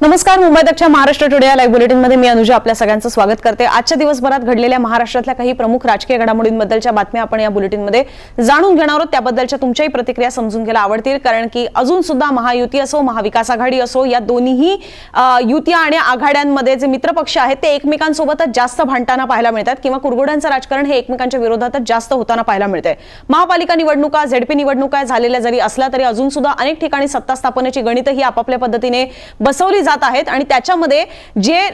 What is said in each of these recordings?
नमस्कार मुंबई तकच्या महाराष्ट्र टुडे या लाईव्ह बुलेटिनमध्ये मी अनुजा आपल्या सगळ्यांचं स्वागत करते. आजच्या दिवसभरात घडलेल्या महाराष्ट्रातल्या काही प्रमुख राजकीय घडामोडींबद्दलच्या बातम्या आपण या बुलेटिनमध्ये जाणून घेणार आहोत. त्याबद्दलच्या तुमच्याही प्रतिक्रिया समजून घ्यायला आवडतील कारण की अजून सुद्धा महायुती असो महाविकास आघाडी असो या दोन्ही युत्या आणि आघाड्यांमध्ये जे मित्रपक्ष आहेत ते एकमेकांसोबतच जास्त भांडताना पाहायला मिळतात किंवा कुरघोड्यांचं राजकारण हे एकमेकांच्या विरोधातच जास्त होताना पाहायला मिळतंय. महापालिका निवडणुका झेडपी निवडणुका झालेल्या जरी असल्या तरी अजून सुद्धा अनेक ठिकाणी सत्ता स्थापनेची गणितही आपापल्या पद्धतीने बसवली जात आहेत आणि त्याच्यामध्ये जे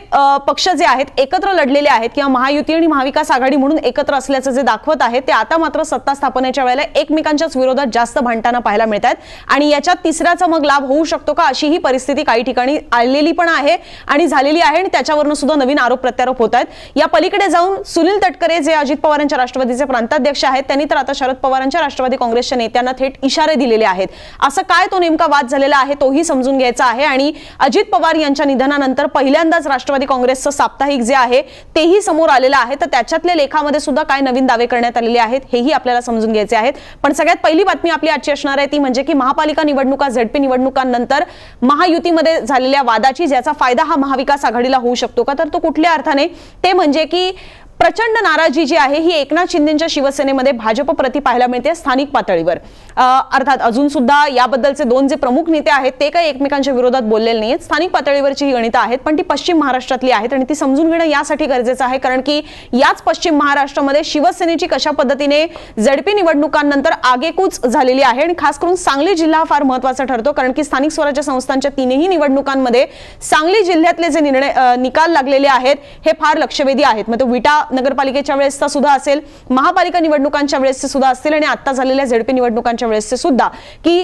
पक्ष जे आहेत एकत्र लढलेले आहेत किंवा महायुती आणि महाविकास आघाडी म्हणून एकत्र असल्याचं जे दाखवत आहे ते आता मात्र सत्ता स्थापनेच्या वेळेला एकमेकांच्याच विरोधात जास्त भांडताना पाहायला मिळत आहेत आणि याच्यात तिसऱ्याचा मग लाभ होऊ शकतो का अशी ही परिस्थिती काही ठिकाणी आलेली पण आहे आणि झालेली आहे आणि त्याच्यावरनं सुद्धा नवीन आरोप प्रत्यारोप होत आहेत. या पलीकडे जाऊन सुनील तटकरे जे अजित पवारांच्या राष्ट्रवादीचे प्रांताध्यक्ष आहेत त्यांनी तर आता शरद पवारांच्या राष्ट्रवादी काँग्रेसच्या नेत्यांना थेट इशारे दिलेले आहेत. असं काय तो नेमका वाद झालेला आहे तोही समजून घ्यायचा आहे आणि अजित पवार यांच्या निधनानंतर पहिल्यांदाच राष्ट्रवादी काँग्रेसचं साप्ताहिक जे आहे तेही समोर आलेलं आहे. तर त्याच्यातल्या लेखामध्ये सुद्धा काय नवीन दावे करण्यात आलेले आहेत हेही आपल्याला समजून घ्यायचे आहेत. पण सगळ्यात पहिली बातमी आपली आजची असणार आहे ती म्हणजे की महापालिका निवडणुका झेडपी निवडणुकांनंतर महायुतीमध्ये झालेल्या वादाची ज्याचा फायदा हा महाविकास आघाडीला होऊ शकतो का? तर तो कुठल्या अर्थाने? ते म्हणजे की प्रचंड नाराजी जी आहे ही एकनाथ शिंदेच्या शिवसेनेमध्ये भाजप प्रति पाहायला मिळते स्थानिक पातळीवर. अर्थात अजून सुद्धा याबद्दलचे दोन जे प्रमुख नेते आहेत ते काही एकमेकांच्या विरोधात बोललेले नाहीत स्थानिक पातळीवरची ही गणितं आहेत पण ती पश्चिम महाराष्ट्रातली आहेत आणि ती समजून घेणं यासाठी गरजेचं आहे कारण की याच पश्चिम महाराष्ट्रामध्ये शिवसेनेची कशा पद्धतीने झडपी निवडणुकांनंतर आगेकूच झालेली आहे आणि खास करून सांगली जिल्हा फार महत्त्वाचा ठरतो कारण की स्थानिक स्वराज्य संस्थांच्या तीनही निवडणुकांमध्ये सांगली जिल्ह्यातले जे निर्णय निकाल लागलेले आहेत हे फार लक्षवेधी आहेत. मग तो विटा नगरपालिकेच्या वेळेसचा सुद्धा असेल महापालिका निवडणुकांच्या वेळेसचे सुद्धा असतील आणि आता झालेल्या झेडपी निवडणुकांच्या वेळेसचे सुद्धा की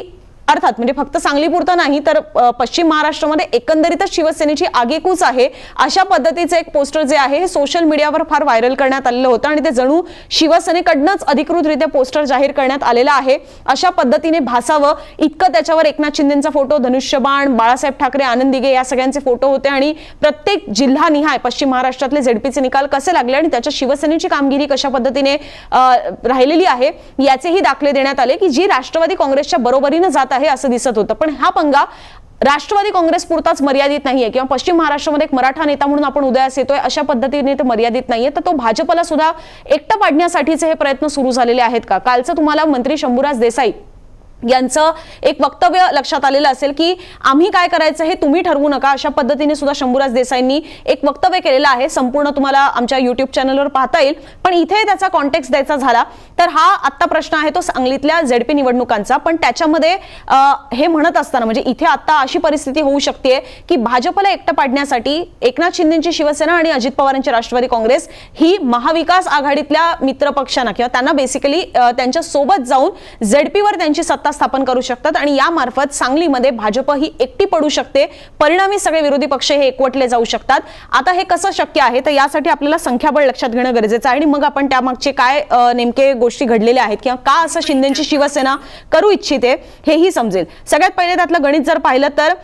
अर्थात म्हणजे फक्त सांगलीपुरतं नाही तर पश्चिम महाराष्ट्रामध्ये एकंदरीतच शिवसेनेची आगेकूच आहे. अशा पद्धतीचं एक पोस्टर जे आहे हे सोशल मीडियावर फार व्हायरल करण्यात आलेलं होतं आणि ते जणू शिवसेनेकडनंच अधिकृतरित्या पोस्टर जाहीर करण्यात आलेलं आहे. अशा पद्धतीने भासावं. इतकं त्याच्यावर एकनाथ शिंदेचा फोटो धनुष्यबाण बाळासाहेब ठाकरे आनंदिगे या सगळ्यांचे फोटो होते आणि प्रत्येक जिल्हा निहाय पश्चिम महाराष्ट्रातले झेडपीचे निकाल कसे लागले आणि त्याच्या शिवसेनेची कामगिरी कशा पद्धतीने राहिलेली आहे याचेही दाखले देण्यात आले की जी राष्ट्रवादी काँग्रेसच्या बरोबरीनं जात आहे असं दिसत होतं. पण हा पंगा राष्ट्रवादी काँग्रेस पुरताच मर्यादित नाहीये किंवा पश्चिम महाराष्ट्रामध्ये एक मराठा नेता म्हणून आपण उदयास येतोय अशा पद्धतीने ते मर्यादित नाहीये. तर तो भाजपला सुद्धा एकटं पाडण्यासाठीचे हे प्रयत्न सुरू झालेले आहेत का? कालचं तुम्हाला मंत्री शंभूराज देसाई यांचं एक वक्तव्य लक्षात आलेलं असेल की आम्ही काय करायचं हे तुम्ही ठरवू नका. अशा पद्धतीने सुद्धा शंभूराज देसाईंनी एक वक्तव्य केलेलं आहे. संपूर्ण तुम्हाला आमच्या युट्यूब चॅनलवर पाहता येईल. पण इथे त्याचा कॉन्टेक्स्ट द्यायचा झाला तर हा आत्ता प्रश्न आहे तो सांगलीतल्या झेडपी निवडणुकांचा. पण त्याच्यामध्ये हे म्हणत असताना म्हणजे इथे आत्ता अशी परिस्थिती होऊ शकते की भाजपला एकटं पाडण्यासाठी एकनाथ शिंदेची शिवसेना आणि अजित पवारांची राष्ट्रवादी काँग्रेस ही महाविकास आघाडीतल्या मित्रपक्षांना किंवा त्यांना बेसिकली त्यांच्यासोबत जाऊन झेडपीवर त्यांची सत्ता स्थापन करू शकतात आणि यामार्फत सांगलीमध्ये भाजप ही एकटी पडू शकते. परिणामी सगळे विरोधी पक्ष हे एकवटले जाऊ शकतात. आता हे कसं शक्य आहे? तर यासाठी आपल्याला संख्याबळ लक्षात घेणं गरजेचं आहे आणि मग आपण त्यामागचे काय नेमके गोष्टी घडलेल्या आहेत किंवा का असं शिंदेची शिवसेना करू इच्छिते हेही समजेल. सगळ्यात पहिले त्यातलं गणित जर पाहिलं तर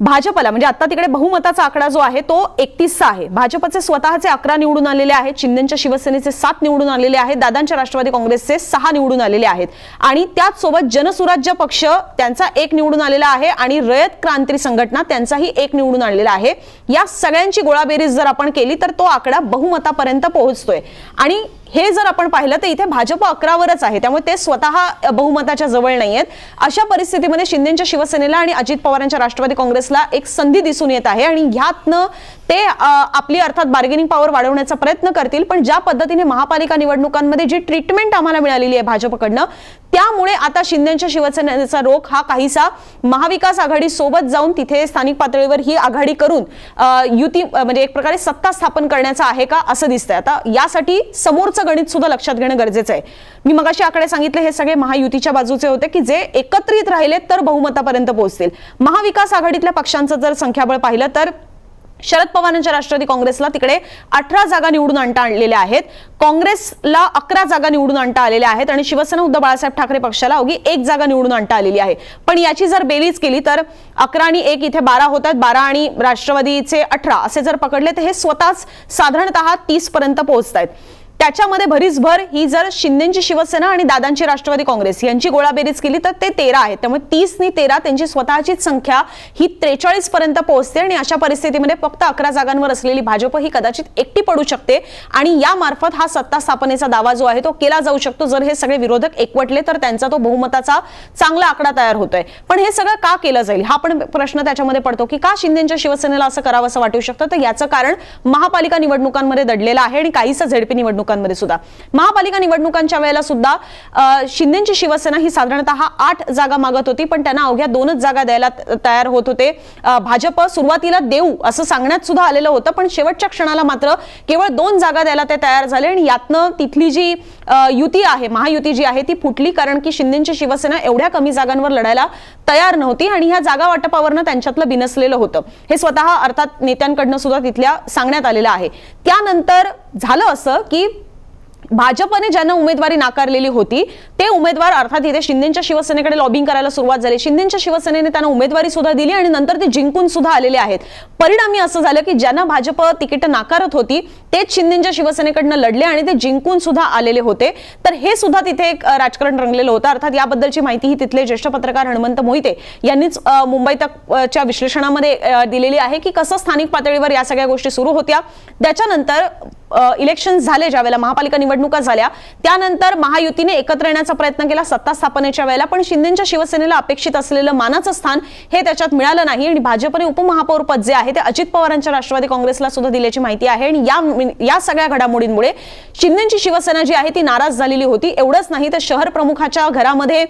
भाजपला म्हणजे आता तिकडे बहुमताचा आकडा जो आहे तो एकतीसचा आहे. भाजपचे स्वतःचे अकरा निवडून आलेले आहेत शिंदेच्या शिवसेनेचे सात निवडून आलेले आहेत दादांच्या राष्ट्रवादी काँग्रेसचे सहा निवडून आलेले आहेत. आणि त्याच सोबत जनसुराज्य पक्ष त्यांचा एक निवडून आलेला आहे आणि रयत क्रांती संघटना त्यांचाही एक निवडून आणलेला आहे. या सगळ्यांची गोळाबेरीज जर आपण केली तर तो आकडा बहुमतापर्यंत पोहोचतोय. आणि हे जर आपण पाहिलं तर इथे भाजप अकरावरच आहे. त्यामुळे ते स्वतः बहुमताच्या जवळ नाहीयेत. अशा परिस्थितीमध्ये शिंदेच्या शिवसेनेला आणि अजित पवारांच्या राष्ट्रवादी काँग्रेसला एक संधी दिसून येत आहे आणि ह्यातनं ते आपली अर्थात बार्गेनिंग पॉवर वाढवण्याचा प्रयत्न करतील. पण ज्या पद्धतीने महापालिका निवडणुकांमध्ये जी ट्रीटमेंट आम्हाला मिळालेली आहे भाजपकडनं त्यामुळे आता शिंदेच्या शिवसेनेचा रोख हा काहीसा महाविकास आघाडी सोबत जाऊन तिथे स्थानिक पातळीवर ही आघाडी करून युती म्हणजे एक प्रकारे सत्ता स्थापन करण्याचा आहे का असं दिसतंय. आता यासाठी समोरचं गणित सुद्धा लक्षात घेणं गरजेचं आहे. मी मगाशी आकडे सांगितले हे सगळे महायुतीच्या बाजूचे होते की जे एकत्रित राहिले तर बहुमतापर्यंत पोहोचतील. महाविकास आघाडीतल्या पक्षांचं जर संख्याबळ पाहिलं तर शरद पवारांच्या राष्ट्रवादी काँग्रेसला तिकडे अठरा जागा निवडून आणता आणलेल्या आहेत. काँग्रेसला अकरा जागा निवडून आणता आलेल्या आहेत आणि शिवसेना उद्धव बाळासाहेब ठाकरे पक्षाला अवघी एक जागा निवडून आणता आलेली आहे. पण याची जर बेरीज केली तर अकरा आणि एक इथे बारा होतात बारा आणि राष्ट्रवादीचे अठरा असे जर पकडले तर हे स्वतःच साधारणतः तीस पर्यंत पोहोचत आहेत त्याच्यामध्ये भरीसभर ही जर शिंदेची शिवसेना आणि दादांची राष्ट्रवादी काँग्रेस यांची गोळाबेरीज केली तर ते तेरा आहेत. त्यामुळे तीस नि तेरा त्यांची स्वतःचीच संख्या ही त्रेचाळीस पर्यंत पोहोचते आणि अशा परिस्थितीमध्ये फक्त अकरा जागांवर असलेली भाजप ही कदाचित एकटी पडू शकते. आणि यामार्फत हा सत्ता स्थापनेचा दावा जो आहे तो केला जाऊ शकतो. जर हे सगळे विरोधक एकवटले तर त्यांचा तो बहुमताचा चांगला आकडा तयार होतोय. पण हे सगळं का केलं जाईल? हा पण प्रश्न त्याच्यामध्ये पडतो की का शिंदेच्या शिवसेनेला असं करावं असं वाटू शकतं? तर याचं कारण महापालिका निवडणुकांमध्ये दडलेलं आहे आणि काहीसं झेडपी निवडणूक निवडणुकांमध्ये सुद्धा. महापालिका निवडणुकांच्या वेळेला सुद्धा शिंदेची शिवसेना ही साधारणतः आठ जागा मागत होती पण त्यांना अवघ्या दोनच जागा द्यायला तयार होत होते. भाजप सुरुवातीला देऊ असं सांगण्यात सुद्धा आलेलं होतं पण शेवटच्या क्षणाला मात्र केवळ दोन जागा द्यायला ते तयार झाले आणि यातनं तिथली जी युती आहे महायुती जी आहे ती फुटली कारण की शिंदेची शिवसेना एवढ्या कमी जागांवर लढायला तयार नव्हती आणि ह्या जागा वाटपावरनं त्यांच्यातलं बिनसलेलं होतं. हे स्वतः अर्थात नेत्यांकडनं सुद्धा तिथल्या सांगण्यात आलेलं आहे. त्यानंतर झालं असं की भाजपने ज्यांना उमेदवारी नाकारलेली होती ते उमेदवार अर्थात इथे शिंदेच्या शिवसेनेकडे लॉबिंग करायला सुरुवात झाली. शिंदेच्या शिवसेनेने त्यांना उमेदवारी सुद्धा दिली आणि नंतर ते जिंकून सुद्धा आलेले आहेत. परिणामी असं झालं की ज्यांना भाजप तिकीट नाकारत होती तेच शिंदेच्या शिवसेनेकडनं लढले आणि ते जिंकून सुद्धा आलेले होते. तर हे सुद्धा तिथे एक राजकारण रंगलेलं होतं. अर्थात याबद्दलची माहिती ही तिथले ज्येष्ठ पत्रकार हनुमंत मोहिते यांनीच मुंबई तकच्या विश्लेषणामध्ये दिलेली आहे की कसं स्थानिक पातळीवर या सगळ्या गोष्टी सुरू होत्या. त्याच्यानंतर इलेक्शन झाले ज्यावेळेला महापालिका निवडणुका झाल्या. त्यानंतर महायुतीने एकत्र येण्याचा प्रयत्न केला सत्ता स्थापनेच्या वेळेला पण शिंदेच्या शिवसेनेला अपेक्षित असलेलं मानाचं स्थान हे त्याच्यात मिळालं नाही आणि भाजपने उपमहापौर पद जे आहे ते अजित पवारांच्या राष्ट्रवादी काँग्रेसला सुद्धा दिल्याची माहिती आहे. आणि या या सगळ्या घडामोडींमुळे शिंदेची शिवसेना जी आहे ती नाराज झालेली होती. एवढंच नाही तर शहर प्रमुखाच्या घरामध्ये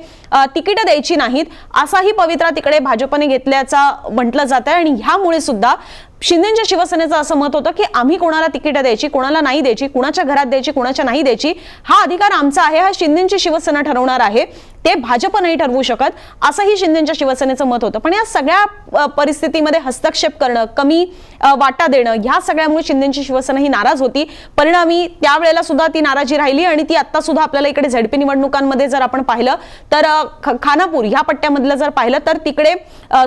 तिकीटं द्यायची नाहीत असाही पवित्रा तिकडे भाजपने घेतल्याचा म्हटलं जात आहे आणि ह्यामुळे सुद्धा शिंदेच्या शिवसेनेचं असं मत होतं की आम्ही कोणाला तिकीटं द्यायची कोणाला नाही द्यायची कुणाच्या घरात द्यायची कुणाच्या नाही द्यायची हा अधिकार आमचा आहे हा शिंदेची शिवसेना ठरवणार आहे. ते भाजप नाही ठरवू शकत असंही शिंदेच्या शिवसेनेचं मत होतं. पण या सगळ्या परिस्थितीमध्ये हस्तक्षेप करणं कमी वाटा देणं ह्या सगळ्यामुळे शिंदेची शिवसेना ही नाराज होती. परिणामी त्यावेळेला सुद्धा ती नाराजी राहिली आणि ती आता सुद्धा आपल्याला इकडे झेडपी निवडणुकांमध्ये जर आपण पाहिलं तर ख- खानापूर ह्या पट्ट्यामधलं जर पाहिलं तर तिकडे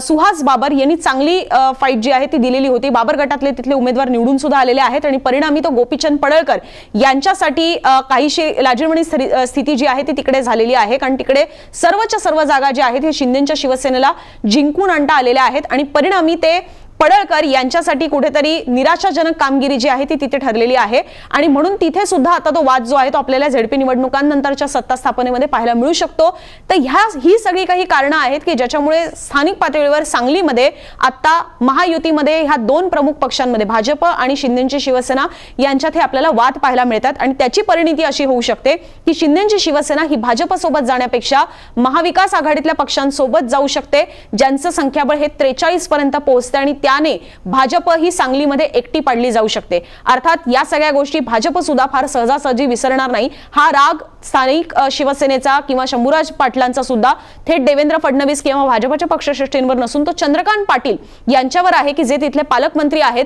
सुहास बाबर यांनी चांगली फाईट जी आहे ती दिलेली होती. बाबर गटातले तिथले उमेदवार निवडून सुद्धा आलेले आहेत आणि परिणामी तो गोपीचंद पडळकर यांच्यासाठी काहीशी लाजीरमणी स्थिती जी आहे ती तिकडे झालेली आहे. कारण तिकडे सर्वच्या सर्व जागा ज्या आहेत हे शिंदेच्या शिवसेनेला जिंकून आणता आलेल्या आहेत आणि परिणामी ते पडळकर यांच्यासाठी कुठेतरी निराशाजनक कामगिरी जी आहे ती तिथे ठरलेली आहे. आणि म्हणून तिथे सुद्धा आता तो वाद जो आहे तो आपल्याला झेडपी निवडणुकांनंतरच्या सत्ता स्थापनेमध्ये पाहायला मिळू शकतो. तर ह्या ही सगळी काही कारणं आहेत की ज्याच्यामुळे स्थानिक पातळीवर सांगलीमध्ये आता महायुतीमध्ये ह्या दोन प्रमुख पक्षांमध्ये भाजप आणि शिंदेची शिवसेना यांच्यात हे आपल्याला वाद पाहायला मिळतात. आणि त्याची परिणिती अशी होऊ शकते की शिंदेची शिवसेना ही भाजपसोबत जाण्यापेक्षा महाविकास आघाडीतल्या पक्षांसोबत जाऊ शकते. ज्यांचं संख्याबळ हे त्रेचाळीस पर्यंत पोहोचते आणि त्याने भाजप ही सांगलीमध्ये एकटी पाडली जाऊ शकते. अर्थात या सगळ्या गोष्टी भाजप सुद्धा फार सहजासहजी विसरणार नाही. हा राग स्थानिक शिवसेनेचा किंवा शंभूराज पाटलांचा सुद्धा थेट देवेंद्र फडणवीस किंवा भाजपच्या पक्षश्रेष्ठींवर नसून तो चंद्रकांत पाटील यांच्यावर आहे की जे तिथले पालकमंत्री आहेत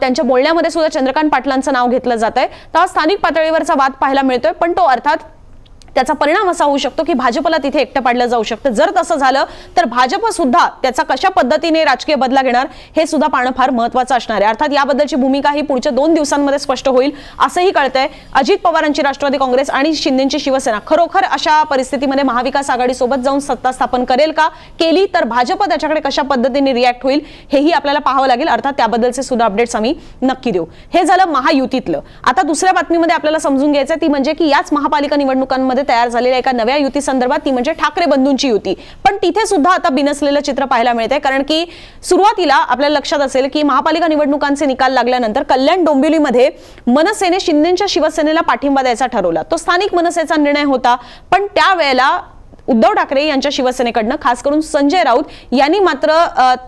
त्यांच्या बोलण्यामध्ये सुद्धा चंद्रकांत पाटलांचं नाव घेतलं जात आहे तर स्थानिक पातळीवरचा वाद पाहायला मिळतोय पण तो अर्थात त्याचा परिणाम असा होऊ शकतो की भाजपला तिथे एकटं पाडलं जाऊ शकतं. जर तसं झालं तर भाजप सुद्धा त्याचा कशा पद्धतीने राजकीय बदला घेणार हे सुद्धा पाहणं फार महत्वाचं असणार आहे. अर्थात याबद्दलची भूमिका ही पुढच्या दोन दिवसांमध्ये स्पष्ट होईल असंही कळतंय. अजित पवारांची राष्ट्रवादी काँग्रेस आणि शिंदेची शिवसेना. खरोखर अशा परिस्थितीमध्ये महाविकास आघाडीसोबत जाऊन सत्ता स्थापन करेल का? केली तर भाजप त्याच्याकडे कशा पद्धतीने रिॲक्ट होईल हेही आपल्याला पाहावं लागेल. अर्थात त्याबद्दलचे सुद्धा अपडेट्स आम्ही नक्की देऊ. हे झालं महायुतीतलं. आता दुसऱ्या बातमीमध्ये आपल्याला समजून घ्यायचं ती म्हणजे की याच महापालिका निवडणुकांमध्ये तयार झालेल्या एका नव्या युती संदर्भात ती म्हणजे ठाकरे बंधूंची युती. पण तिथे सुद्धा आता बिनसलेलं चित्र पाहायला मिळते कारण की सुरुवातीला आपल्याला लक्षात असेल की महापालिका निवडणुकांचे निकाल लागल्यानंतर कल्याण डोंबिवलीमध्ये मनसेने शिंदेच्या शिवसेनेला पाठिंबा द्यायचा ठरवला. तो स्थानिक मनसेचा निर्णय होता पण त्यावेळेला उद्धव ठाकरे यांच्या शिवसेनेकडनं खास करून संजय राऊत यांनी मात्र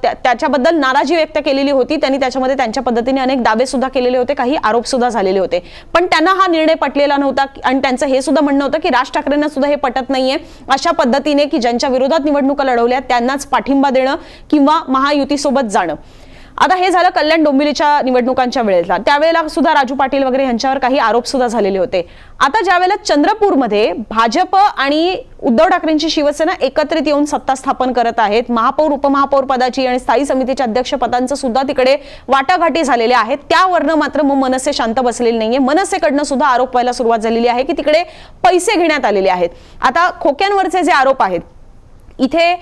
त्याच्याबद्दल नाराजी व्यक्त केलेली होती. त्यांनी त्याच्यामध्ये त्यांच्या पद्धतीने अनेक दावे सुद्धा केलेले होते काही आरोप सुद्धा झालेले होते. पण त्यांना हा निर्णय पटलेला नव्हता आणि त्यांचं हे सुद्धा म्हणणं होतं की राज ठाकरेंना सुद्धा हे पटत नाहीये. अशा पद्धतीने की ज्यांच्या विरोधात निवडणुका लढवल्या त्यांनाच पाठिंबा देणं किंवा महायुतीसोबत जाणं. आता हे झालं कल्याण डोंबिवलीच्या निवडणुकांच्या वेळेला. त्यावेळेला सुद्धा राजू पाटील वगैरे यांच्यावर काही आरोप सुद्धा झालेले होते. आता ज्यावेळेला चंद्रपूरमध्ये भाजप आणि उद्धव ठाकरेंची शिवसेना एकत्रित येऊन सत्ता स्थापन करत आहेत महापौर उपमहापौर पदाची आणि स्थायी समितीच्या अध्यक्षपदांचं सुद्धा तिकडे वाटाघाटी झालेल्या आहेत. त्यावरनं मात्र मग मनसे शांत बसलेली नाहीये. मनसेकडनं सुद्धा आरोप व्हायला सुरुवात झालेली आहे की तिकडे पैसे घेण्यात आलेले आहेत. आता खोक्यांवरचे जे आरोप आहेत इथे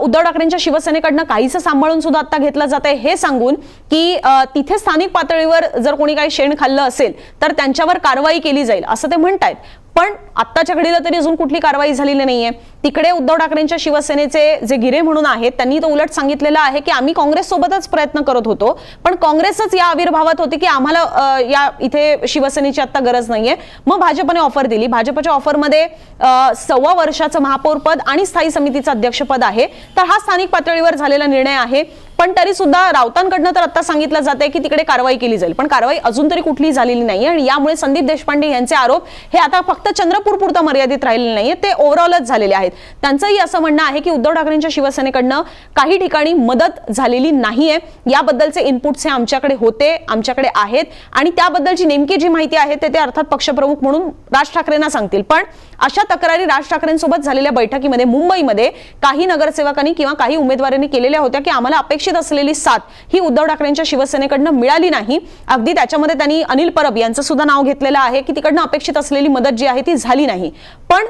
उद्धव ठाकरेंच्या शिवसेनेकडनं काहीसं सांभाळून सुद्धा आता घेतलं जात आहे हे सांगून की तिथे स्थानिक पातळीवर जर कोणी काही शेण खाल्लं असेल तर त्यांच्यावर कारवाई केली जाईल असं ते म्हणतायत. पण आत्ताच्या घडीला तरी अजून कुठली कारवाई झालेली नाहीये. तिकडे उद्धव ठाकरेंच्या शिवसेनेचे जे गिरे म्हणून आहेत त्यांनी तो उलट सांगितलेलं आहे की आम्ही काँग्रेस सोबतच प्रयत्न करत होतो पण काँग्रेसच या आविर्भावात होती की आम्हाला या इथे शिवसेनेची आता गरज नाहीये. मग भाजपने ऑफर दिली. भाजपच्या ऑफरमध्ये सव्वा वर्षाचं महापौर पद आणि स्थायी समितीचं अध्यक्षपद आहे. तर हा स्थानिक पातळीवर झालेला निर्णय आहे. पण तरी सुद्धा राऊतांकडनं तर आता सांगितलं जात आहे की तिकडे कारवाई केली जाईल. पण कारवाई अजून तरी कुठली झालेली नाही आणि यामुळे संदीप देशपांडे यांचे आरोप हे आता फक्त चंद्रपूर पुरता मर्यादित राहिलेले नाहीये. ते ओव्हरऑलच झालेले आहेत. त्यांचंही असं म्हणणं आहे की उद्धव ठाकरेंच्या शिवसेनेकडनं काही ठिकाणी मदत झालेली नाहीये. याबद्दलचे इनपुट्स हे आमच्याकडे होते आमच्याकडे आहेत आणि त्याबद्दलची नेमकी जी माहिती आहे ते ते अर्थात पक्षप्रमुख म्हणून राज ठाकरेंना सांगतील. पण अशा तक्रारी राज ठाकरेंसोबत झालेल्या बैठकीमध्ये मुंबईमध्ये काही नगरसेवकांनी किंवा काही उमेदवारांनी केलेल्या होत्या की आम्हाला अपेक्षा अपेक्षित असलेली साथ ही उद्धव ठाकरेंच्या शिवसेनेकडनं मिळाली नाही. अगदी त्याच्यामध्ये त्यांनी अनिल परब यांचं सुद्धा नाव घेतलेलं आहे की तिकडनं अपेक्षित असलेली मदत जी आहे ती झाली नाही. पण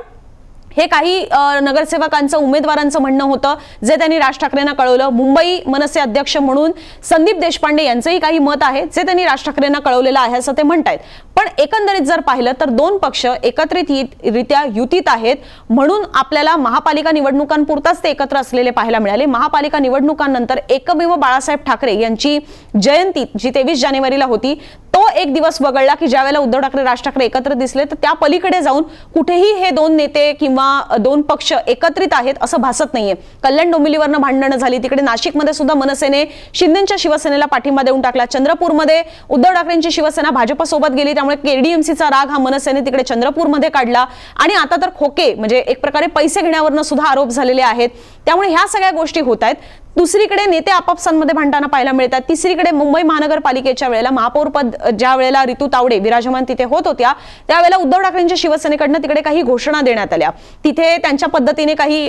हे काही नगरसेवकांचं उमेदवारांचं म्हणणं होतं जे त्यांनी राज ठाकरेंना कळवलं. मुंबई मनसे अध्यक्ष म्हणून संदीप देशपांडे यांचंही काही मत आहे जे त्यांनी राज ठाकरेंना कळवलेलं आहे असं ते म्हणतायत. पण एकंदरीत जर पाहिलं तर दोन पक्ष एकत्रित रित्या युतीत आहेत म्हणून आपल्याला महापालिका निवडणुकांपुरताच ते एकत्र असलेले पाहायला मिळाले. महापालिका निवडणुकांनंतर एकमेव बाळासाहेब ठाकरे यांची जयंती जी तेवीस जानेवारीला होती तो एक दिवस वगळला की ज्यावेळेला उद्धव ठाकरे राज ठाकरे एकत्र दिसले तर त्या पलीकडे जाऊन कुठेही हे दोन नेते किंवा दोन पक्ष एकत्रित आहेत असं भासत नाहीये. कल्याण डोंबिवलीवरनं भांडणं झाली तिकडे नाशिकमध्ये सुद्धा मनसेने शिंदेच्या शिवसेनेला पाठिंबा देऊन टाकला. चंद्रपूरमध्ये उद्धव ठाकरेंची शिवसेना भाजपसोबत गेली त्यामुळे केडीएमसीचा राग हा मनसेने तिकडे चंद्रपूरमध्ये काढला. आणि आता तर खोके म्हणजे एक प्रकारे पैसे घेण्यावरनं सुद्धा आरोप झालेले आहेत. त्यामुळे ह्या सगळ्या गोष्टी होत आहेत. दुसरीकडे नेते आपापसांमध्ये भांडताना पाहायला मिळतात. तिसरीकडे मुंबई महानगरपालिकेच्या वेळेला महापौरपद ज्या वेळेला ऋतू तावडे विराजमान तिथे होत होत्या त्यावेळेला उद्धव ठाकरेंच्या शिवसेनेकडनं तिकडे काही घोषणा देण्यात आल्या. तिथे त्यांच्या पद्धतीने काही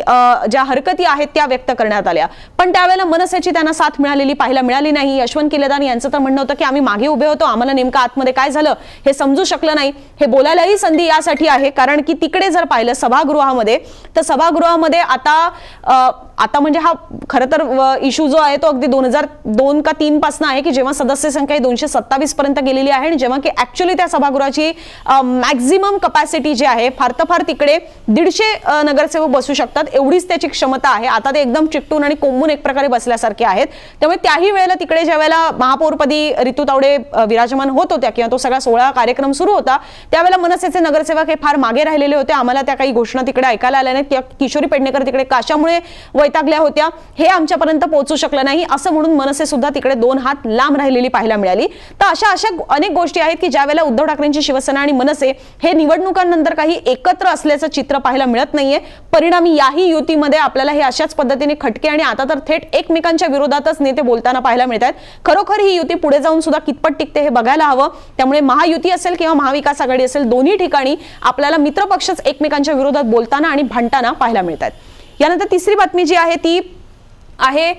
ज्या हरकती आहेत त्या व्यक्त करण्यात आल्या. पण त्यावेळेला मनसेची त्यांना साथ मिळालेली पाहायला मिळाली नाही. यशवंत किलेदान यांचं तर म्हणणं होतं की आम्ही मागे उभे होतो आम्हाला नेमकं आतमध्ये काय झालं हे समजू शकलं नाही. हे बोलायलाही संधी यासाठी आहे कारण की तिकडे जर पाहिलं सभागृहामध्ये तर सभागृहामध्ये आता आता म्हणजे हा खरं तर इश्यू जो आहे तो अगदी दोन हजार दोन का तीन पासून आहे की जेव्हा सदस्य संख्या दोनशे सत्तावीस पर्यंत गेलेली आहे आणि जेव्हा की ऍक्च्युली त्या सभागृहाची मॅक्झिमम कपॅसिटी जी आहे फार तर फार तिकडे दीडशे नगरसेवक बसू शकतात. एवढीच त्याची क्षमता आहे. आता ते एकदम चिकटून आणि कोंबून एक प्रकारे बसल्यासारखे आहेत. त्यामुळे त्याही वेळेला तिकडे ज्या वेळेला महापौरपदी ऋतू तावडे विराजमान होत होत्या किंवा तो सगळा सोहळा कार्यक्रम सुरू होता त्यावेळेला मनसेचे नगरसेवक हे फार मागे राहिलेले होते. आम्हाला त्या काही घोषणा तिकडे ऐकायला आल्या नाहीत. किंवा किशोरी पेडणेकर तिकडे कशामुळे वैतागल्या होत्या. हे आमच्या आमच्यापर्यंत पोहोचू शकलं नाही असं म्हणून मनसे सुद्धा तिकडे दोन हात लांब राहिलेली पाहायला मिळाली. तर अशा अशा अनेक गोष्टी आहेत की ज्यावेळेला उद्धव ठाकरेंची शिवसेना आणि मनसे हे निवडणुकांनंतर काही एकत्र असल्याचं चित्र पाहायला मिळत नाहीये. परिणामी याही युतीमध्ये आपल्याला हे अशाच पद्धतीने खटके आणि आता तर थेट एकमेकांच्या विरोधातच नेते बोलताना पाहायला मिळतात खरोखर ही युती पुढे जाऊन सुद्धा कितपत टिकते हे बघायला हवं. त्यामुळे महायुती असेल किंवा महाविकास आघाडी असेल दोन्ही ठिकाणी आपल्याला मित्रपक्षच एकमेकांच्या विरोधात बोलताना आणि भांडताना पाहायला मिळतात यानंतर तिसरी बातमी जी आहे ती आहे.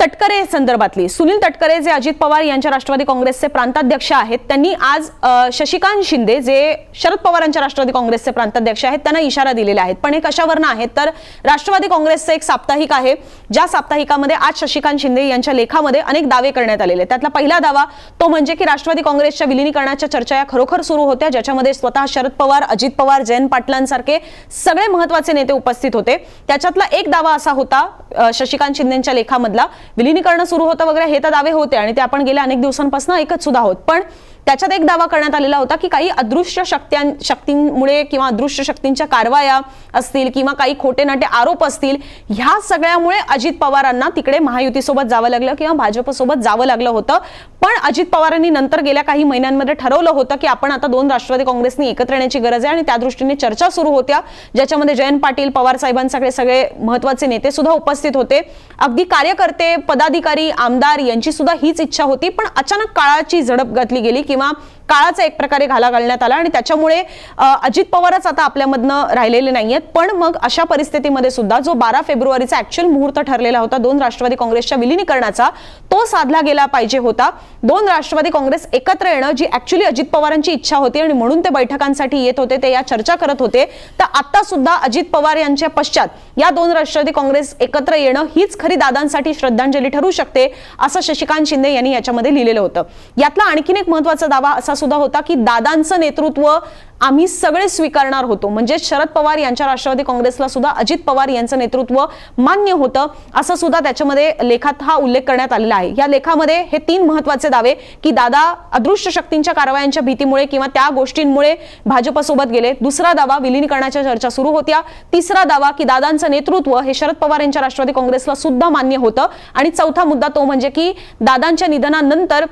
तटकरे संदर्भातली. सुनील तटकरे जे अजित पवार यांच्या राष्ट्रवादी काँग्रेसचे प्रांताध्यक्ष आहेत त्यांनी आज शशिकांत शिंदे जे शरद पवार यांच्या राष्ट्रवादी काँग्रेसचे प्रांताध्यक्ष आहेत त्यांना इशारा दिलेला आहे. पण हे कशावरनं आहेत तर राष्ट्रवादी काँग्रेसचं एक साप्ताहिक आहे ज्या साप्ताहिकामध्ये आज शशिकांत शिंदे यांच्या लेखामध्ये अनेक दावे करण्यात आलेले आहेत. त्यातला पहिला दावा तो म्हणजे की राष्ट्रवादी काँग्रेसच्या विलिनीकरणाच्या चर्चा या खरोखर सुरू होत्या ज्याच्यामध्ये स्वतः शरद पवार अजित पवार जयंत पाटलांसारखे सगळे महत्त्वाचे नेते उपस्थित होते. त्याच्यातला एक दावा असा होता शशिकांत शिंदेच्या लेखामधला विलिनीकरण सुरू होतं वगैरे हे तर दावे होते आणि ते आपण गेल्या अनेक दिवसांपासून ऐकत सुद्धा आहोत. पण त्याच्यात एक दावा करण्यात आलेला होता की काही अदृश्य शक्त्यां शक्तींमुळे किंवा अदृश्य शक्तींच्या कारवाया असतील किंवा काही खोटे नाटे आरोप असतील ह्या सगळ्यामुळे अजित पवारांना तिकडे महायुतीसोबत जावं लागलं किंवा भाजपसोबत जावं लागलं होतं. पण अजित पवारांनी नंतर गेल्या काही महिन्यांमध्ये ठरवलं होतं की आपण आता दोन राष्ट्रवादी काँग्रेसनी एकत्र येण्याची गरज आहे आणि त्या दृष्टीने चर्चा सुरू होत्या ज्याच्यामध्ये जयंत पाटील पवार साहेबांसाठी सगळे महत्त्वाचे नेते सुद्धा उपस्थित होते. अगदी कार्यकर्ते पदाधिकारी आमदार यांची सुद्धा हीच इच्छा होती पण अचानक काळाची झडप घातली गेली किंवा Ефрема काळाचा एक प्रकारे घाला घालण्यात आला आणि त्याच्यामुळे अजित पवारच आता आपल्यामधनं राहिलेले नाही आहेत पण मग अशा परिस्थितीमध्ये सुद्धा जो बारा फेब्रुवारीचा ऍक्च्युअल मुहूर्त ठरलेला होता दोन राष्ट्रवादी काँग्रेसच्या विलिनीकरणाचा तो साधला गेला पाहिजे होता. दोन राष्ट्रवादी काँग्रेस एकत्र येणं जी ऍक्च्युअली अजित पवारांची इच्छा होती आणि म्हणून ते बैठकांसाठी येत होते ते या चर्चा करत होते तर आता सुद्धा अजित पवार यांच्या पश्चात या दोन राष्ट्रवादी काँग्रेस एकत्र येणं हीच खरी दादांसाठी श्रद्धांजली ठरू शकते असं शशिकांत शिंदे यांनी याच्यामध्ये लिहिलेलं होतं. यातला आणखीन एक महत्त्वाचा दावा असा सुद्धा होता की दादांचं नेतृत्व आम्ही सगळे स्वीकारणार होतो. म्हणजे शरद पवार यांच्या राष्ट्रवादी काँग्रेसला सुद्धा अजित पवार यांचं नेतृत्व मान्य होतं असं सुद्धा त्याच्यामध्ये लेखात हा उल्लेख करण्यात आलेला आहे. या लेखामध्ये हे तीन महत्त्वाचे दावे की दादा अदृश्य शक्तींच्या कारवायांच्या भीतीमुळे किंवा त्या गोष्टींमुळे भाजपसोबत गेले. दुसरा दावा विलीनीकरणाच्या चर्चा सुरू होत्या. तिसरा दावा की दादांचं नेतृत्व हे शरद पवार यांच्या राष्ट्रवादी काँग्रेसला सुद्धा मान्य होतं. आणि चौथा मुद्दा तो म्हणजे की दादांच्या निधनानंतर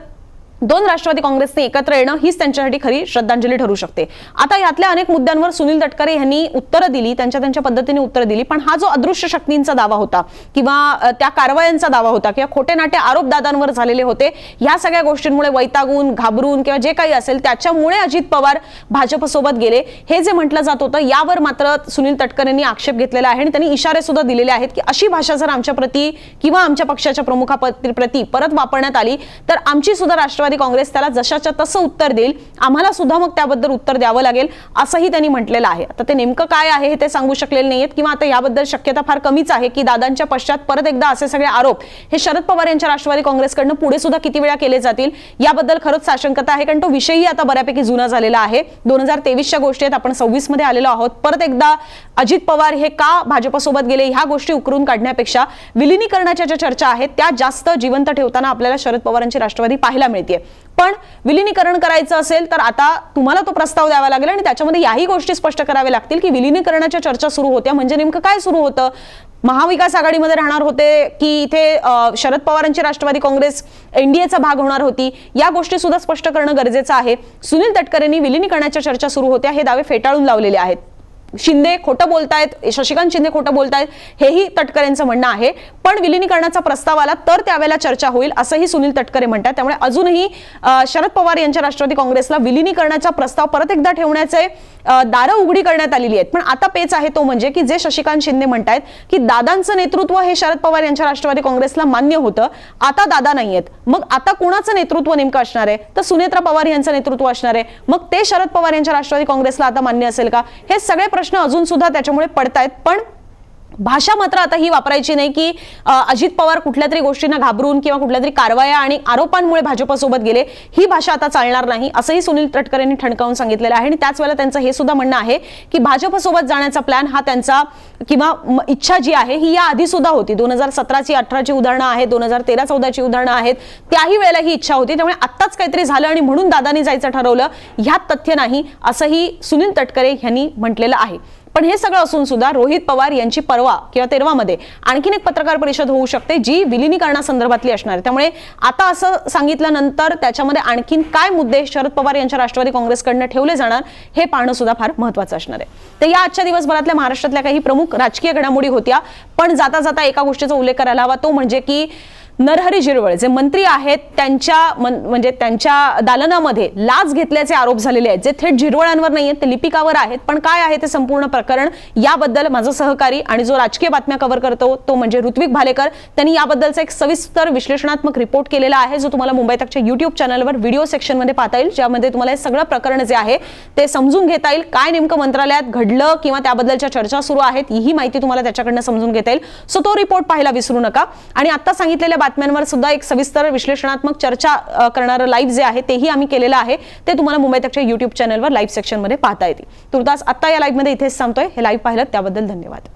दोन राष्ट्रवादी काँग्रेसने एकत्र येणं हीच त्यांच्यासाठी खरी श्रद्धांजली ठरू शकते. आता यातल्या अनेक मुद्द्यांवर सुनील तटकरे यांनी उत्तरं दिली त्यांच्या त्यांच्या पद्धतीने उत्तरं दिली पण हा जो अदृश्य शक्तींचा दावा होता किंवा त्या कारवायांचा दावा होता किंवा खोटे नाटे आरोप दादांवर झालेले होते ह्या सगळ्या गोष्टींमुळे वैतागून घाबरून किंवा जे काही असेल त्याच्यामुळे अजित पवार भाजपसोबत गेले हे जे म्हटलं जात होतं यावर मात्र सुनील तटकरेंनी आक्षेप घेतलेला आहे आणि त्यांनी इशारे सुद्धा दिलेले आहेत की अशी भाषा जर आमच्या प्रती किंवा आमच्या पक्षाच्या प्रमुखाप्रती परत वापरण्यात आली तर आमची सुद्धा राष्ट्रवादी काँग्रेस त्याला जशाच्या तसं उत्तर देईल. आम्हाला सुद्धा मग त्याबद्दल उत्तर द्यावं लागेल असंही त्यांनी म्हटलेलं आहे. आता ते नेमकं काय आहे हे ते सांगू शकलेले नाहीयेत किंवा आता याबद्दल शक्यता फार कमीच आहे की दादांच्या पश्चात परत एकदा असे सगळे आरोप हे शरद पवार यांच्या राष्ट्रवादी काँग्रेसकडनं पुढे सुद्धा किती वेळा केले जातील याबद्दल खरंच साशंकता आहे कारण तो विषयही आता बऱ्यापैकी जुना झालेला आहे. दोन हजार तेवीसच्या गोष्टी आहेत आपण सव्वीसमध्ये आलेलो आहोत. परत एकदा अजित पवार हे का भाजपसोबत गेले ह्या गोष्टी उकरून काढण्यापेक्षा विलिनीकरणाच्या ज्या चर्चा आहेत त्या जास्त जिवंत ठेवताना आपल्याला शरद पवारांची राष्ट्रवादी पाहायला मिळते पण विलिनीकरण करायचं असेल तर आता तुम्हाला तो प्रस्ताव द्यावा लागेल आणि त्याच्यामध्ये याही गोष्टी स्पष्ट कराव्या लागतील की विलिनीकरणाच्या चर्चा सुरू होत्या म्हणजे नेमकं काय सुरू होतं? महाविकास आघाडीमध्ये राहणार होते की इथे शरद पवारांची राष्ट्रवादी काँग्रेस एनडीएचा भाग होणार होती? या गोष्टी सुद्धा स्पष्ट करणं गरजेचं आहे. सुनील तटकरेंनी विलिनीकरणाच्या चर्चा सुरू होत्या हे दावे फेटाळून लावलेले आहेत. शिंदे खोटं बोलतायत शशिकांत शिंदे खोटं बोलतायत हेही तटकरेंचं म्हणणं आहे. पण विलिनीकरणाचा प्रस्ताव आला तर त्यावेळेला चर्चा होईल असंही सुनील तटकरे म्हणतात. त्यामुळे अजूनही शरद पवार यांच्या राष्ट्रवादी काँग्रेसला विलिनीकरणाचा प्रस्ताव परत एकदा ठेवण्याचे दारं उघडी करण्यात आलेली आहेत. पण आता पेच आहे तो म्हणजे की जे शशिकांत शिंदे म्हणतायत की दादांचं नेतृत्व हे शरद पवार यांच्या राष्ट्रवादी काँग्रेसला मान्य होतं आता दादा नाही आहेत मग आता कुणाचं नेतृत्व नेमकं असणार आहे? तर सुनेत्रा पवार यांचं नेतृत्व असणार आहे. मग ते शरद पवार यांच्या राष्ट्रवादी काँग्रेसला आता मान्य असेल का? हे सगळे प्रश्न अजून सुद्धा त्याच्यामुळे पडतायत. पण भाषा मात्र आता ही वापरायची नाही की अजित पवार कुठल्या तरी गोष्टींना घाबरून किंवा कुठल्या तरी कारवाया आणि आरोपांमुळे भाजपसोबत गेले ही भाषा आता चालणार नाही असंही सुनील तटकरे यांनी ठणकावून सांगितलेलं आहे. आणि त्याच वेळेला त्यांचं हे सुद्धा म्हणणं आहे की भाजपसोबत जाण्याचा प्लॅन हा त्यांचा किंवा इच्छा जी आहे ही या आधी सुद्धा होती. दोन हजार सतराची अठराची उदाहरणं आहेत दोन हजार तेरा चौदाची उदाहरणं आहेत त्याही वेळेला ही इच्छा होती. त्यामुळे आत्ताच काहीतरी झालं आणि म्हणून दादानी जायचं ठरवलं ह्यात तथ्य नाही असंही सुनील तटकरे यांनी म्हटलेलं आहे. पण हे सगळं असून सुद्धा रोहित पवार यांची परवा किंवा तेरवामध्ये आणखीन एक पत्रकार परिषद होऊ शकते जी विलिनीकरणासंदर्भातली असणार आहे. त्यामुळे आता असं सांगितल्यानंतर त्याच्यामध्ये आणखीन काय मुद्दे शरद पवार यांच्या राष्ट्रवादी काँग्रेसकडनं ठेवले जाणार हे पाहणं सुद्धा फार महत्वाचं असणार आहे. तर या आजच्या दिवसभरातल्या महाराष्ट्रातल्या काही प्रमुख राजकीय घडामोडी होत्या पण जाता जाता एका गोष्टीचा उल्लेख करायला हवा तो म्हणजे की नरहरी झिरवळ जे मंत्री आहेत त्यांच्या मन- म्हणजे त्यांच्या दालनामध्ये लाच घेतल्याचे आरोप झालेले आहेत. जे थेट झिरवळांवर नाही आहेत ते लिपिकावर आहेत. पण काय आहे ते संपूर्ण प्रकरण? याबद्दल माझं सहकारी आणि जो राजकीय बातम्या कव्हर करतो तो म्हणजे ऋत्विक भालेकर. त्यांनी याबद्दलचा एक सविस्तर विश्लेषणात्मक रिपोर्ट केलेला आहे जो तुम्हाला मुंबई तकच्या युट्यूब चॅनलवर व्हिडिओ सेक्शनमध्ये पाहता येईल ज्यामध्ये तुम्हाला हे सगळं प्रकरण जे आहे ते समजून घेता येईल. काय नेमकं मंत्रालयात घडलं किंवा त्याबद्दलच्या चर्चा सुरू आहेत ही माहिती तुम्हाला त्याच्याकडनं समजून घेता येईल. सो तो रिपोर्ट पाहायला विसरू नका. आणि आता सांगितलेल्या बातम्यांवर सुद्धा एक सविस्तर विश्लेषणात्मक चर्चा करणारं लाईव्ह जे आहे तेही आम्ही केलेलं आहे. ते तुम्हाला मुंबई तकच्या युट्यूब चॅनलवर लाईव्ह सेक्शनमध्ये पाहता येतील. तुर्तास आता या लाईव्हमध्ये इथेच सांगतोय हे लाईव्ह पाहिलं त्याबद्दल धन्यवाद.